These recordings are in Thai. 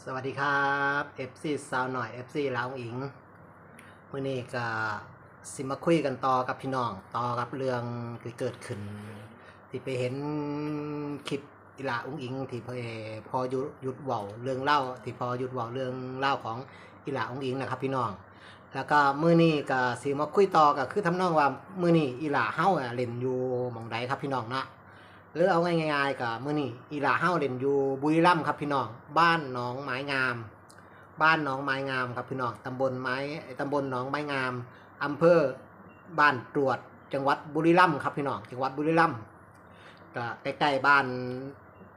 สวัสดีครับ FC สาวหน่อย FC ลาวอิงมื่อนี้ก็สิมาคุยกันต่อกับพี่น้อง ต่อกับเรื่องที่เกิดขึ้น ที่ไปเห็นคลิปอีลาอุ้งอิง ที่พอพอหยุดหยุดเว้าเรื่องเล่าที่พอหยุดเว้าเรื่องเล่าของอีลาอุ้งอิงนะครับ พี่น้อง แล้วก็มื้อนี้ก็สิมาคุยต่อก็คือทำนองว่ามื้อนี้อีลาเฮาอะเล่นอยู่มองใดครับพี่น้องนะ หรือเอาง่ายๆกับมือนี้อีหลาเฮาเด่นอยู่บุรีรัมย์ครับพี่น้อง บ้านหนองไม้งาม บ้านหนองไม้งามครับพี่น้องตำบลไม้ตำบลหนองไม้งามอำเภอบ้านตรวจจังหวัดบุรีรัมย์ครับพี่น้องจังหวัดบุรีรัมย์ก็ใกล้ๆบ้าน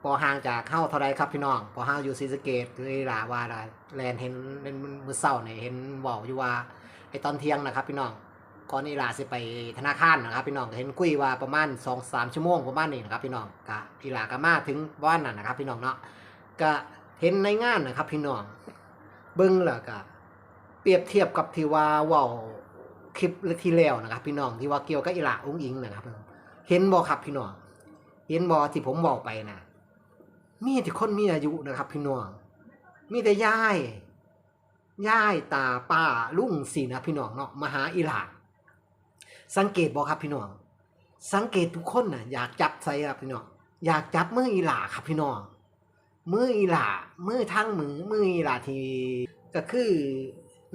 พอห่างจากเฮาเท่าไรครับพี่น้องพอเฮางอยู่ศรีสเกษคืออีหลาว่าด้แลนเห็นเห็นมือเช้าเนี่ยเห็นเว้าอยู่ว่าไอตอนเที่ยงนะครับพี่น้อง ก่อนอีหลาสิไปธนาคารนะครับพี่น้องเห็นคุยว่าประมาณ2อสามชั่วโมงประมาณนี้นะครับพี่น้องก็อีลาก็มาถึงบ้านนั่นนะครับ พี่น้องเนาะก็เห็นในงานนะครับพี่น้องเบิ้งแล้วก็เปรียบเทียบกับที่ว่าว้าคลิปที่แล้วนะครับ พี่น้องที่ว่าเกี่ยวกับอีหลาอุ้งอิงนะครับเห็นบ่ครับพี่น้องเห็นบ่ที่ผมบอกไปนะมีแต่คนมีอายุนะครับ พี่น้องมีแต่ย่ายยายตาป้าลุงสินะพี่น้องเนาะมหาอีหลา สังเกตบอกครับพี่น้อง สังเกตทุกคนน่ะอยากจับใส่ครับพี่น้อง อยากจับมืออีหลาครับพี่น้อง มืออีหลามือทั้งมือมืออีหลาที่ก็คือ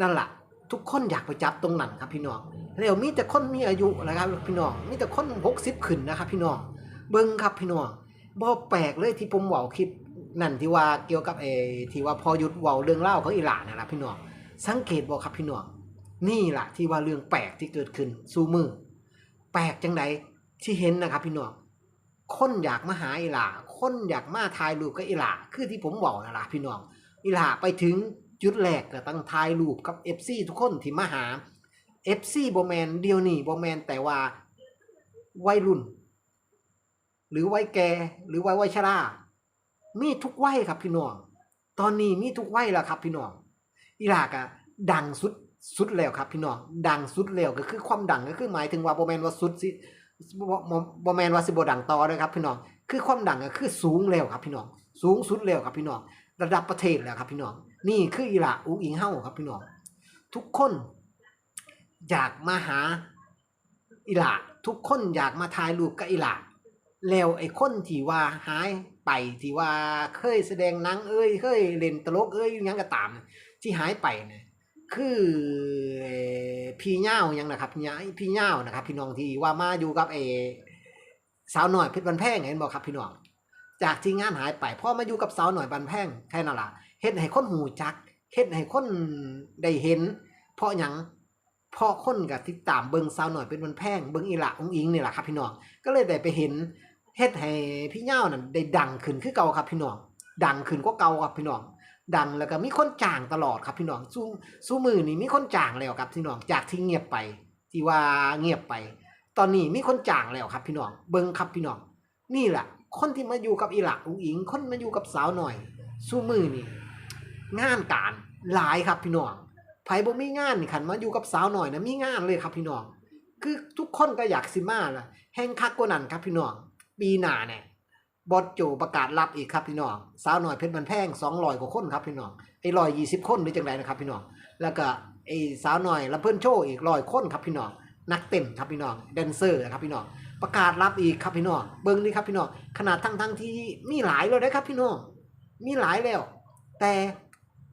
นั่นแหละทุกคนอยากไปจับตรงนั้นครับพี่น้องแล้วมีแต่คนมีอายุนะครับพี่น้อง มีแต่คนหกสิบขึ้นนะครับพี่น้อง เบิ้งครับพี่น้องบ่แปลกเลยที่ผมเว้าคลิปนั่นที่ว่าเกี่ยวกับเอที่ว่าพอหยุดเว้าเรื่องเล่าของอีหลานะครับพี่น้อง สังเกตบ่ครับพี่น้อง นี่แหละที่ว่าเรื่องแปลกที่เกิดขึ้นสู่มือ แปลกจังใดที่เห็นนะครับพี่น้องคนอยากมาหาอีหลาคนอยากมาถ่ายรูปกับอีหลาคือที่ผมบอกนั่นล่ะพี่น้องอีหลาไปถึงจุดแรกก็ต้องถ่ายรูปกับ FC ทุกคนที่มาหา FC บ่แมนเดียวนี่บ่แมนแต่ว่าวัยรุ่น หรือวัยแกหรือวัยวัยชรา มีทุกวัยครับพี่น้อง ตอนนี้มีทุกวัยแล้วครับพี่น้องอีหลากอะดังสุด สุดแล้วครับ พี่น้องดังสุดแล้วก็คือความดังก็คือหมายถึงว่าบ่แมนว่าสุดสิบ่บ่บ่แมนว่าสิบดังต่อเด้อครับพี่น้องคือความดังก็คือสูงแล้วครับพี่น้องสูงสุดแล้วครับพี่น้องระดับประเทศแล้วครับพี่น้องนี่คืออีหลาอุ้งอิงเฮาครับพี่น้องทุกคนอยากมาหาอีหลาทุกคนอยากมาถ่ายรูปกับอีหลาแล้วไอ้คนที่ว่าหายไปที่ว่าเคยแสดงนังเอ้ยเคยเล่นตลกเอ้ยอิหยังก็ตาม ที่หายไปเนี่ย คือพี่เง่ายังนะครับพี่เง่าพี่เง่านะครับ พี่น้องที่ว่ามาอยู่กับเอสาวหน่อยเพชรบันแพงเห็นบอกครับพี่น้องจากที่งานหายไปพ่อมาอยู่กับสาวหน่อยบันแพงแค่นั้นละเฮ็ดให้คนหูจักเฮ็ดให้คนได้เห็น เพราะหยังเพราะคนกับติดตามเบิ่งสาวหน่อยเป็นบันแพงเบิ่งอีหละองอิงนี่แหละครับพี่น้องก็เลยได้ไปเห็นเฮ็ดให้พี่เง่านั่นได้ดังขึ้นคือเก่าครับพี่น้องดังขึ้นกว่าเก่าครับพี่น้อง ดังแล้วก็มีคนจ้างตลอดครับพี่น้องสู้สู้มือนี่มีคนจ้างแล้วครับพี่น้องจากที่เงียบไป ที่ว่าเงียบไป ตอนนี้มีคนจ้างแล้วครับพี่น้องเบิ่งครับพี่น้อง นี่แหละคนที่มาอยู่กับอีหลักอุ๋งอิง คนมาอยู่กับสาวหน่อย สู้มือนี่งานการหลายครับพี่น้องไผบ่มีงานนี่คันมาอยู่กับสาวหน่อยนะมีงานเลยครับพี่น้อง คือทุกคนก็อยากสิมาล่ะแห่งคักกว่านั้นครับพี่น้องปีหน้าเนี่ย บอสโจประกาศรับอีกครับพี่น้องสาวหน่อยเพชรบันแพงสองร้อยกว่าคนครับพี่น้องไอ้ร้อยยี่สิบคนหรือจังไรนะครับพี่น้องแล้วก็ไอ้สาวหน่อยละเพิ่อนโชว์อีกร้อยคนครับพี่น้องนักเต้นครับพี่น้องแดนเซอร์ครับพี่น้องประกาศรับอีกครับพี่น้องเบิ้งนี่ครับพี่น้องขนาดทั้งทั้งที่มีหลายเลยนะครับพี่น้องมีหลายแล้ว แต่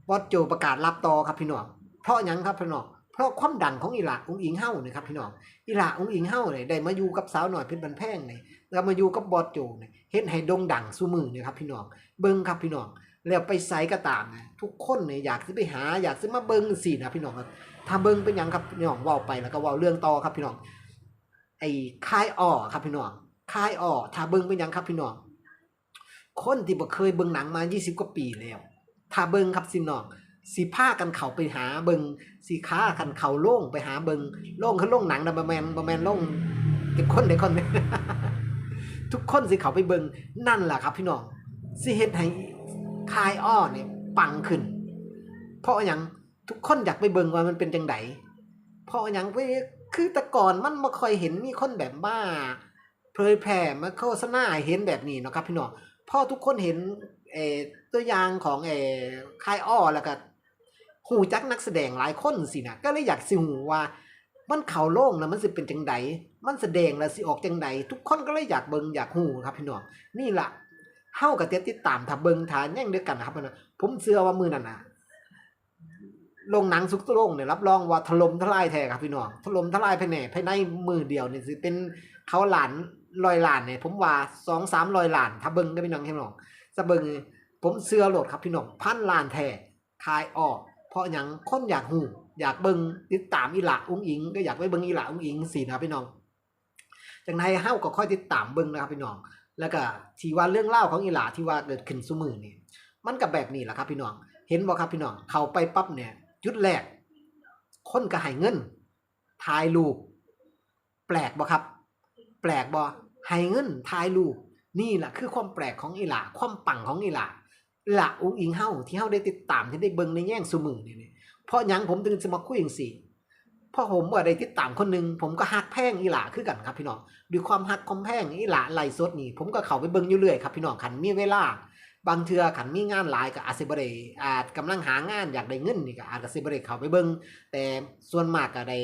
บอสโจประกาศรับต่อครับพี่น้องเพราะยังครับพี่น้อง เพราะความดังของอีหลาองอิงเฮ้าเนี่ยครับพี่น้องอีหลาองอิงเฮ้าเนี่ยได้มาอยู่กับสาวหน่อยเพชรบันแพงเนี่ยแล้วมาอยู่กับบอสโจเนี่ยเฮ็ดให้ดงดังสู้มือเนี่ยครับพี่น้องเบิ่งครับพี่น้องแล้วไปไสก็ตามนะทุกคนเนี่ยอยากสิไปหาอยากสิมาเบิ่งสินะพี่น้องครับถ้าเบิ่งเป็นยังครับพี่น้องว้าไปแล้วก็ว้าเรื่องต่อครับพี่น้องไอ้คายอ้อครับพี่น้องคายอ้อถ้าเบิ่งเป็นยังครับพี่น้องคนที่บ่เคยเบิ่งหนังมา 20 กว่าปีแล้วถ้าเบิ่งครับสิน้อง สิพากันเขาไปหาเบิงสิค้ากันเขาโรงไปหาเบิงโรงคือโรงหนังนะบ่แมนบ่แมนโรงเก็บคนเด็กคนทุกคนสิเขาไปเบิงนั่นแหละครับ พี่น้องสิเฮ็ดให้คายอ้อเนี่ยปังขึ้น เพราะหยังทุกคนอยากไปเบิงว่ามันเป็นจังไดเพราะหยังไปคือแต่ก่อนมันบ่ค่อยเห็นมีคนแบบบ้าเผยแพร่มาโฆษณาเห็นแบบนี้เนาะครับ พี่น้องพอทุกคนเห็นเอตัวอย่างของเอค่ายอ้อแล้วก็ หูจักนักแสดงหลายคนสินะก็เลยอยากสิหูว่า มันเข่าโล่งแล้วมันสิเป็นจังใดมันแสดงแล้วสิออกจังใดทุกคนก็เลยอยากเบิงอยากหูครับพี่น้องนี่ล่ะเฮากับเตติดตามถ้าเบิงทานแย่งด้วยกันนะครับน้องผมเชื่อว่ามือนั่นนะลงหนังสุกโลงเนี่ยรับรองว่าถล่มทลายแท้ครับพี่น้องถล่มทลายภายในภายในมือเดียวเนี่ยสิเป็นเขาหลานลอยหลานเนี่ยผมว่าสองสามร้อยหลานถ้าเบิงได้พี่น้องพี่น้องจะเบิงผมเชื่อโหลดครับพี่น้องพันลานแท้คายออก ราะหยังคนอยากหูอยากเบิงติดตามอีหละอุ้งอิง ก็อยากไปเบิงอีหละอุ้งอิงสินะพี่น้องจังไดเฮาก็ค่อยติดตามเบิงนะครับพี่น้อง แล้วก็ที่ว่าเรื่องเล่าของอีหละที่ว่าเกิดขึ้นซุมือนี่มันก็แบบนี้แหละครับพี่น้อง เห็นบ่ครับพี่น้องเขาไปปั๊บเนี่ยจุดแรกคนก็ให้เงินถ่ายรูปแปลกบ่ครับ แปลกบ่ให้เงินถ่ายรูปนี่แหละคือความแปลกของอีหละความปังของอีหละ ละอุ้งอิงเฮาที่เฮาได้ติดตามที่ได้เบิ่งในแย่งซุมือนี่นี่เพราะยังผมถึงจะมาคุยจังซี่เพราะผมว่าได้ติดตามคนหนึ่งผมก็ฮักแพงอีหละคือกันครับพี่น้องด้วยความฮักความแพงอีหละไล่สดนี่ผมก็เข้าไปเบิ่งอยู่เรื่อยครับพี่น้องคันมีเวลาบางเทือขันมีงานหลายก็อาจสิบ่ได้อาจกำลังหางานอยากได้เงินนี่ก็อาจจะสิบ่ได้เข้าไปเบิ่งแต่ส่วนมากก็ได้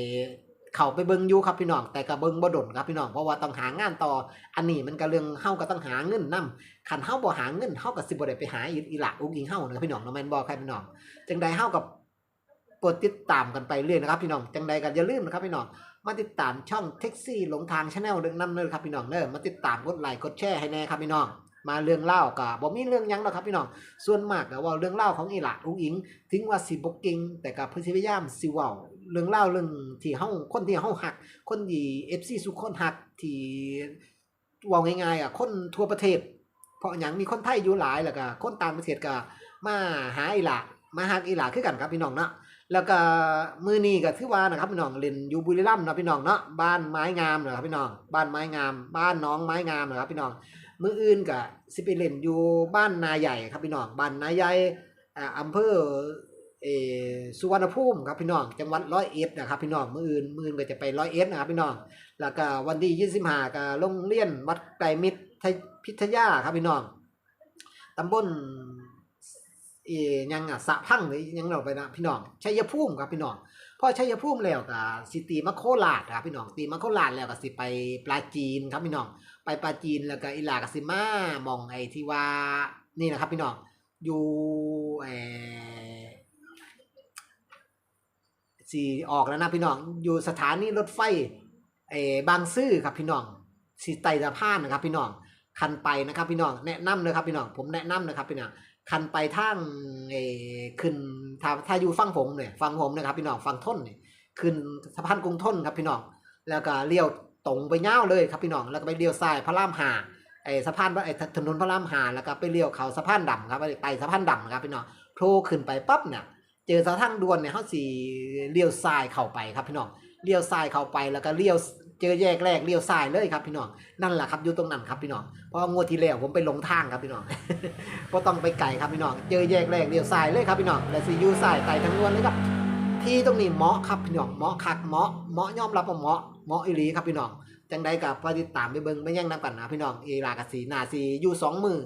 เขาไปเบิ่งอยู่ครับพี่น้อง แต่ก็เบิ่งบ่ดนครับพี่น้องเพราะว่าต้องหางานต่อ อันนี้มันก็เรื่องเฮาก็ต้องหาเงินนํคันเฮาบ่หาเงินเฮาก็สิบ่ได้ไปหาอีหลักอุ้งอิงเฮานะพี่น้องเนาะแม่นบ่ครับพี่น้องจังใดเฮากับกดติดตามกันไปเรื่อยนะครับพี่น้องจังใดก็อย่าลืมนะครับพี่น้องมาติดตามช่องแท็กซี่หลงทางชาแนลเด้องนำเด้อครับพี่น้องเด้อมาติดตามกดไลค์กดแชร์ให้แน่ครับพี่น้องมาเรื่องเล่าก็บ่มีเรื่องยังหรอกครับพี่น้อง ส่วนมากก็เว่าเรื่องเล่าของอีหละอุ้งอิง ถึงว่าสิบก่งแต่ก็เพิ่นสิพยายามสิว้า เรื่องเล่าเรื่องที่เฮาคนที่เฮาฮัก คนที่ FC สุกคนฮักที่ว้าง่ายๆอะคนทั่วประเทศ เพราะหยังมีคนไทยอยู่หลายแล้วก็คนต่างประเทศก็มาหาอีหละมาฮักอีหละคือกันครับพี่น้องเนาะแล้วก็มือนี้ก็ถือว่านะครับพี่น้องเล่นอยู่บุรีรัมย์นะพี่น้องเนาะบ้านไม้งามเนะครับพี่น้องบ้านไม้งาม บ้านน้องไม้งามเนะครับพี่น้องมืออื่นก็สิไปเล่นอยู่บ้านนาใหญ่ครับพี่น้องบ้านนาใหญ่อ่าอำเภอ เอสุวรรณภูมิครับพี่น้องจังหวัดร้อยเอ็ดนะครับพี่น้องมืออื่นมืออื่นก็จะไปร้อยเอ็ดนะครับพี่น้องแล้วก็วันที่25ก็โรงเรียนวัดไกรมิตรพิทยาครับพี่น้องตำบลเออยังอะสะพังหรือยังเราไปนะพี่น้องชัยภูมิครับพี่น้องพอชัยภูมิแล้วก็สิตีมาโคราชครับพี่น้องตีมาโคราชแล้วก็สิไปปราจีนครับพี่น้องไปปราจีนแล้วก็อีหลากสิมามองไอ้ที่ว่านี่นะครับพี่น้องอยู่เออ สีออกแล้วนะพี่น้อง อยู่สถานีรถไฟเออบางซื่อครับพี่น้องสีไตสะพานนะครับพี่น้อง คันไปนะครับพี่น้องแนะนำเลยครับพี่น้อง ผมแนะนำนะครับพี่น้อง คันไปทางเออขึ้นถ้าถ้าอยู่ฟังผมเนี่ยฟังผมนะครับพี่น้องฟังทนเนี่ยขึ้นสะพานกรุงทนครับพี่น้อง แล้วก็เลี้ยวตรงไปเง้าเลยครับพี่น้อง แล้วก็ไปเลี้ยวซ้ายพระรามหาไอ้สะพานไอ้ถนนพระรามหาแล้วก็ไปเลี้ยวเขาสะพานดำครับไปสะพานดำครับพี่น้องโผล่ขึ้นไปปั๊บเนี่ย เจอสะทางด่วนเนี่ยเขาสีเลี้ยวซ้ายเข้าไปครับพี่น้องเลี้ยวซ้ายเข้าไปแล้วก็เลี้ยวเจอแยกแรกเลี้ยวซ้ายเลยครับพี่น้องนั่นแหละครับอยู่ตรงนั้นครับพี่น้องเพราะงวดที่แล้วผมไปลงทางครับพี่น้องก็ต้องไปไกลครับพี่น้องเจอแยกแรกเลี้ยวซ้ายเลยครับพี่น้องและสีอยู่ซ้ายไต่ทางดวนเลยครับที่ตรงนี้เหมาะครับพี่น้องเหมาะคักเหมาะเหมาะยอมรับว่าเหมาะเหมาะอีหลีครับพี่น้องจังใดกับไปติดตามไปเบิ่งไม่แย่งนํกันนะพี่น้องเอลากับสีนาสีอยู่สองมือ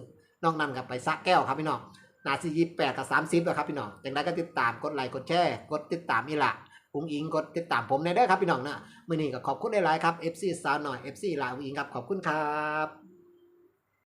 นอกนั้นกับไปซักแก้วครับพี่น้อง นาซียี่แปดกับสามสิบแล้วครับพี่น้องอย่างไรก็ติดตามกดไลค์กดแชร์กดติดตามอีหละอุ้งอิงกดติดตามผมในเด้ครับพี่น้องนะมื่อนี้ก็ขอบคุณหลายๆครับเอฟซีสาวหน่อย FC ลาอุ้งอิงครับขอบคุณครับ